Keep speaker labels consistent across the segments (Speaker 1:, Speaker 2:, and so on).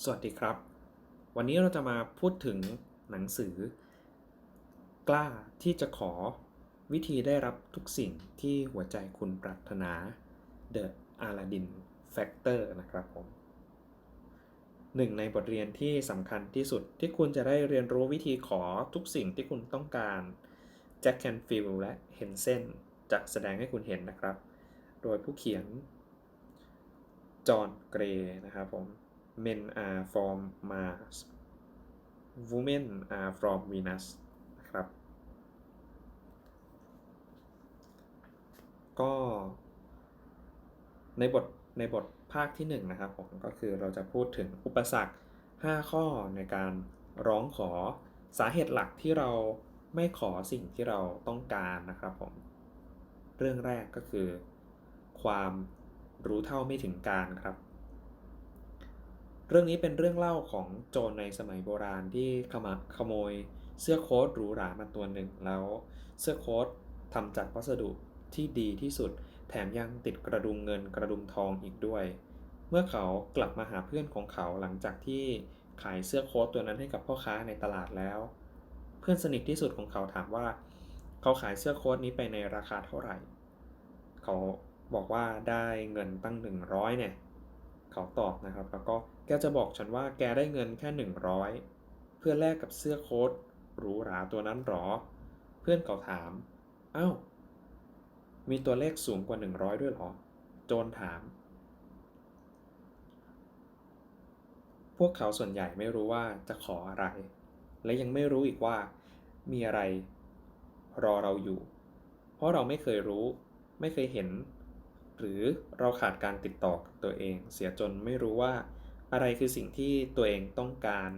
Speaker 1: สวัสดีครับ วันนี้เราจะมาพูดถึงหนังสือ กล้าที่จะขอวิธีได้รับทุกสิ่งที่หัวใจคุณปรารถนา The Aladdin Factor นะครับผมหนึ่งในบทเรียนที่สำคัญที่สุดที่คุณจะได้เรียนรู้วิธีขอทุกสิ่งที่คุณต้องการแจ็คแคนฟิลและเฮนเซนจะแสดงให้คุณเห็นนะครับ โดยผู้เขียนจอห์นเกรย์นะครับผม Men are from Mars Women are from Venus นะครับ ก็ในบทในบทภาคที่1นะครับผมก็คือเราจะพูดถึงอุปสรรค 5 ข้อในการร้องขอสาเหตุหลักที่เราไม่ขอสิ่งที่เราต้องการนะครับผมเรื่องแรกก็คือ ความรู้เท่าไม่ถึงการครับ เรื่องนี้เป็นเรื่องเล่าของโจรในสมัยโบราณที่ขมขโมยเสื้อโค้ทหรูหรามาตัวหนึ่งแล้วเสื้อโค้ททำจากวัสดุที่ดีที่สุด แถมยังติดกระดุมเงินกระดุมทองอีกด้วย เมื่อเขากลับมาหาเพื่อนของเขาหลังจากที่ขายเสื้อโค้ทตัวนั้นให้กับพ่อค้าในตลาดแล้ว เพื่อนสนิทที่สุดของเขาถามว่า เขาขายเสื้อโค้ทนี้ไปในราคาเท่าไหร่ เขาบอกว่าได้เงินตั้ง 100เนี่ย เขาตอบนะครับ แล้วก็แกจะบอกฉันว่าแกได้เงินแค่ 100 เพื่อแลกกับเสื้อโค้ทหรูหราตัวนั้นหรอ เพื่อนเขาถามอ้าวมีตัวเลขสูงกว่า 100 ด้วยหรอ โจรถาม พวกเขาส่วนใหญ่ไม่รู้ว่าจะขออะไร และยังไม่รู้อีกว่า มีอะไร รอเราอยู่ เพราะเราไม่เคยรู้ ไม่เคยเห็น หรือเราขาดการติดต่อกับตัวเอง เสียจนไม่รู้ว่าอะไรคือสิ่งที่ตัวเองต้องการ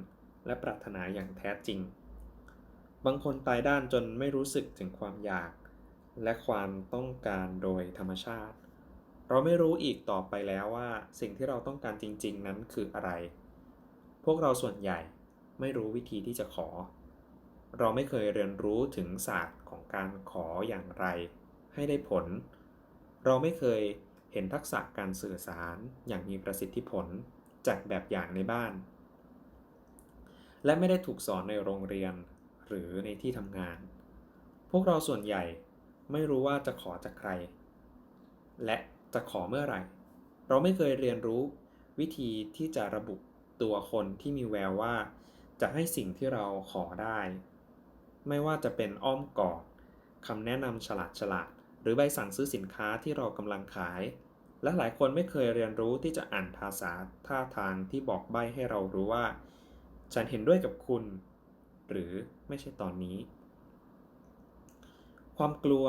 Speaker 1: และปรารถนาอย่างแท้จริง บางคนตายด้านจนไม่รู้สึกถึงความอยาก และความต้องการโดยธรรมชาติ เราไม่รู้อีกต่อไปแล้วว่า สิ่งที่เราต้องการจริง ๆ นั้นคืออะไร พวกเราส่วนใหญ่ไม่รู้วิธีที่จะขอ เราไม่เคยเรียนรู้ถึงศาสตร์ของการขออย่างไร ให้ได้ผล เราไม่เคยเห็นทักษะการสื่อสารอย่างมีประสิทธิผลจากแบบอย่างในบ้าน และไม่ได้ถูกสอนในโรงเรียนหรือในที่ทำงาน พวกเราส่วนใหญ่ไม่รู้ว่าจะขอจากใคร และจะขอเมื่อไหร่ เราไม่เคยเรียนรู้วิธีที่จะระบุตัวคนที่มีแววว่า จะให้สิ่งที่เราขอได้ ไม่ว่าจะเป็นอ้อมกอดคำแนะนำฉลาดฉลาด หรือใบสั่งซื้อสินค้าที่เรากำลังขาย และหลายคนไม่เคยเรียนรู้ที่จะอ่านภาษาท่าทางที่บอกใบให้เรารู้ว่า ฉันเห็นด้วยกับคุณ หรือไม่ใช่ตอนนี้ ความกลัว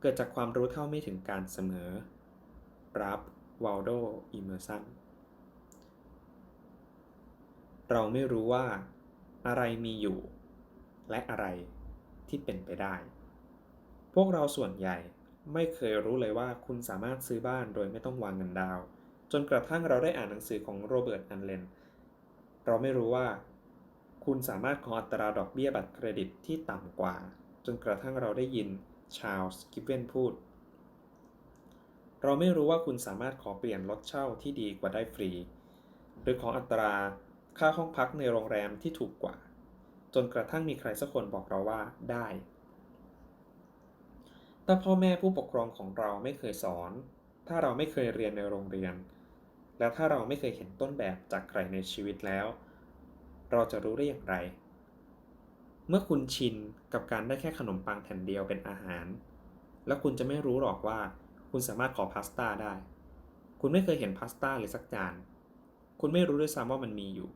Speaker 1: เกิดจากความรู้เท่าไม่ถึงการเสมอ รับวาลโดอิเมอร์สันเราไม่รู้ว่าอะไรมีอยู่ และอะไรที่เป็นไปได้ พวกเราส่วนใหญ่ ไม่เคยรู้เลยว่าคุณสามารถซื้อบ้านโดยไม่ต้องวางเงินดาวน์จนกระทั่งเราได้อ่านหนังสือของโรเบิร์ต อันเลน เราไม่รู้ว่า คุณสามารถขออัตราดอกเบี้ยบัตรเครดิตที่ต่ำกว่า จนกระทั่งเราได้ยินชาลส์กิฟเวนพูด เราไม่รู้ว่าคุณสามารถขอเปลี่ยนรถเช่าที่ดีกว่าได้ฟรี หรือขออัตราค่าห้องพักในโรงแรมที่ถูกกว่า จนกระทั่งมีใครสักคนบอกเราว่าได้ ถ้าพ่อแม่ผู้ปกครองของเราไม่เคยสอน ถ้าเราไม่เคยเรียนในโรงเรียน และถ้าเราไม่เคยเห็นต้นแบบจากใครในชีวิตแล้ว เราจะรู้ได้อย่างไร เมื่อคุณชินกับการได้แค่ขนมปังแผ่นเดียวเป็นอาหาร แล้วคุณจะไม่รู้หรอกว่า คุณสามารถขอพาสต้าได้ คุณไม่เคยเห็นพาสต้าเลยสักจาน คุณไม่รู้ด้วยซ้ำว่ามันมีอยู่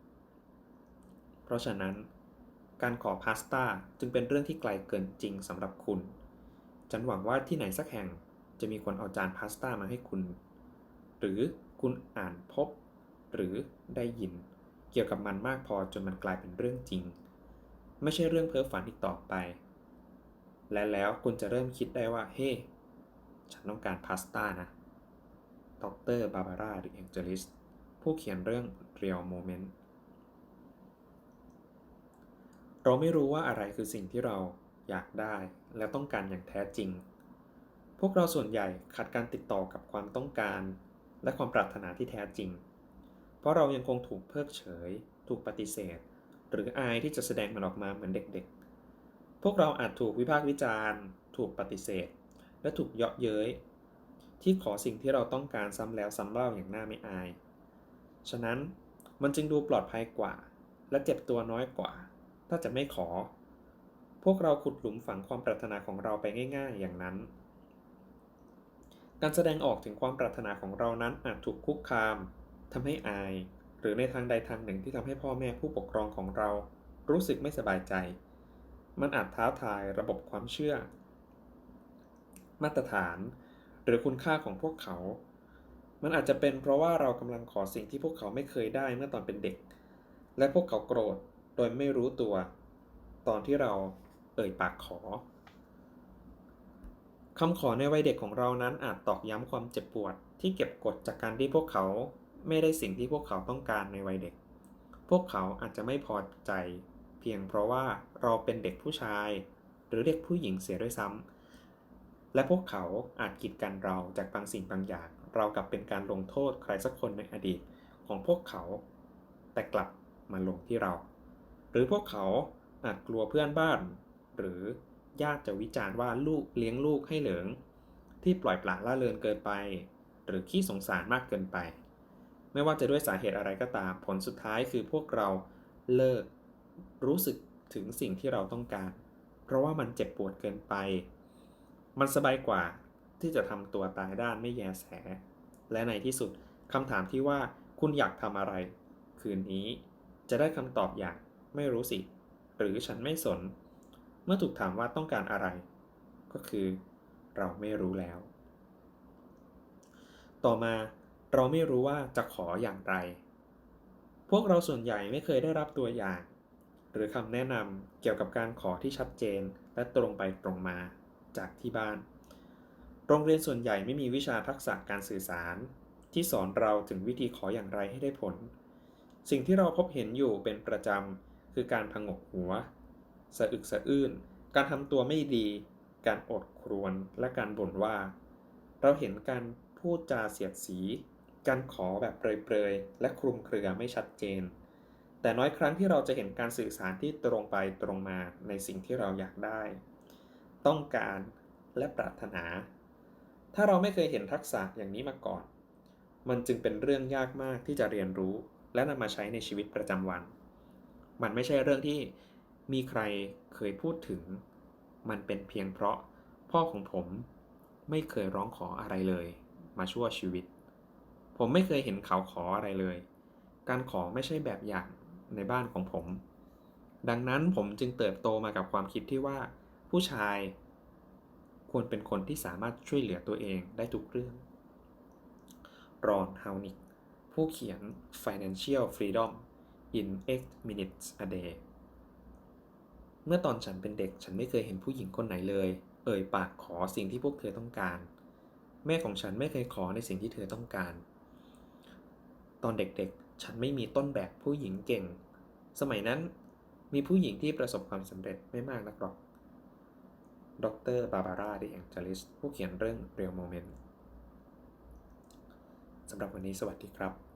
Speaker 1: เพราะฉะนั้น การขอพาสต้าจึงเป็นเรื่องที่ไกลเกินจริงสำหรับคุณ ฉันหวังว่าที่ไหนสักแห่งจะมีคนเอาจานพาสต้ามาให้คุณ หรือคุณอ่านพบ หรือได้ยิน เกี่ยวกับมันมากพอจนมันกลายเป็นเรื่องจริง ไม่ใช่เรื่องเพ้อฝันอีกต่อไป และแล้วคุณจะเริ่มคิดได้ว่า เฮ้ฉันต้องการพาสต้านะ ดรบาบาร่าหรือแองเจลิส ผู้เขียนเรื่อง Real Moment เราไม่รู้ว่าอะไรคือสิ่งที่เรา อยากได้ และต้องการอย่างแท้จริง พวกเราส่วนใหญ่ขาดการติดต่อกับความต้องการ และความปรารถนาที่แท้จริง เพราะเรายังคงถูกเพิกเฉย ถูกปฏิเสธ หรืออายที่จะแสดงมันออกมาเหมือนเด็กๆ พวกเราอาจถูกวิพากษ์วิจารณ์ ถูกปฏิเสธ และถูกเยาะเย้ยที่ขอสิ่งที่เราต้องการซ้ำแล้วซ้ำเล่าอย่างน่าไม่อาย ฉะนั้นมันจึงดูปลอดภัยกว่า และเจ็บตัวน้อยกว่า ถ้าจะไม่ขอ พวกเราขุดหลุมฝังความปรารถนาของเราไปง่ายๆ อย่างนั้น การแสดงออกถึงความปรารถนาของเรานั้นอาจถูกคุกคามทำให้อาย หรือในทางใดทางหนึ่งที่ทำให้พ่อแม่ผู้ปกครองของเรา รู้สึกไม่สบายใจ มันอาจท้าทายระบบความเชื่อ มาตรฐาน หรือคุณค่าของพวกเขา มันอาจจะเป็นเพราะว่าเรากำลังขอสิ่งที่พวกเขาไม่เคยได้เมื่อตอนเป็นเด็ก และพวกเขาโกรธโดยไม่รู้ตัว ตอนที่เรา เอ่ยปากขอคำขอในวัยเด็กของเรานั้นอาจตอกย้ำความเจ็บปวด ที่เก็บกดจากการที่พวกเขาไม่ได้สิ่งที่พวกเขาต้องการในวัยเด็ก พวกเขาอาจจะไม่พอใจ เพียงเพราะว่าเราเป็นเด็กผู้ชาย หรือเด็กผู้หญิงเสียด้วยซ้ำ และพวกเขาอาจกีดกันเราจากบางสิ่งบางอย่าง เรากลับเป็นการลงโทษใครสักคนในอดีตของพวกเขา แต่กลับมาลงที่เรา หรือพวกเขาอาจกลัวเพื่อนบ้าน หรือญาติจะวิจารณ์ว่าลูกเลี้ยงลูกให้เหลิงที่ปล่อยปละละเลยเกินไป หรือขี้สงสารมากเกินไป ไม่ว่าจะด้วยสาเหตุอะไรก็ตาม ผลสุดท้ายคือพวกเราเลิกรู้สึกถึงสิ่งที่เราต้องการ เพราะว่ามันเจ็บปวดเกินไป มันสบายกว่าที่จะทำตัวตายด้านไม่แยแส และในที่สุดคำถามที่ว่าคุณอยากทำอะไร คืนนี้จะได้คำตอบอย่างไม่รู้สิ หรือฉันไม่สน เมื่อถูกถามว่าต้องการอะไร ก็คือ เราไม่รู้แล้ว ต่อมาเราไม่รู้ว่าจะขออย่างไร พวกเราส่วนใหญ่ไม่เคยได้รับตัวอย่าง หรือคำแนะนำเกี่ยวกับการขอที่ชัดเจนและตรงไปตรงมาจากที่บ้าน โรงเรียนส่วนใหญ่ไม่มีวิชาทักษะการสื่อสาร ที่สอนเราถึงวิธีขออย่างไรให้ได้ผล สิ่งที่เราพบเห็นอยู่เป็นประจำคือการพงกหัว สะอึกสะอื้น การทำตัวไม่ดี การอดครวนและการบ่นว่า เราเห็นการพูดจาเสียดสี การขอแบบเปรยๆ และคลุมเครือไม่ชัดเจน แต่น้อยครั้งที่เราจะเห็นการสื่อสารที่ตรงไปตรงมาในสิ่งที่เราอยากได้ ต้องการและปรารถนา ถ้าเราไม่เคยเห็นทักษะอย่างนี้มาก่อน มันจึงเป็นเรื่องยากมากที่จะเรียนรู้ และนำมาใช้ในชีวิตประจำวัน มันไม่ใช่เรื่องที่ มีใครเคยพูดถึง มันเป็นเพียงเพราะพ่อของผมไม่เคยร้องขออะไรเลย มาชั่วชีวิต ผมไม่เคยเห็นเขาขออะไรเลย การขอไม่ใช่แบบอย่างในบ้านของผม ดังนั้นผมจึงเติบโตมากับความคิดที่ว่า ผู้ชาย ควรเป็นคนที่สามารถช่วยเหลือตัวเองได้ทุกเรื่อง รอนฮาวนิกผู้เขียน Financial Freedom in 8 Minutes a Day เมื่อตอนฉันเป็นเด็กฉันไม่เคยเห็นผู้หญิงคนไหนเลย เอ่ยปากขอสิ่งที่พวกเธอต้องการ แม่ของฉันไม่เคยขอในสิ่งที่เธอต้องการ ตอนเด็กๆ ฉันไม่มีต้นแบบผู้หญิงเก่ง สมัยนั้นมีผู้หญิงที่ประสบความสำเร็จไม่มากนักหรอก ดรบาบาร่าเดแองเจลิสผู้เขียนเรื่อง Real Moment สำหรับวันนี้สวัสดีครับ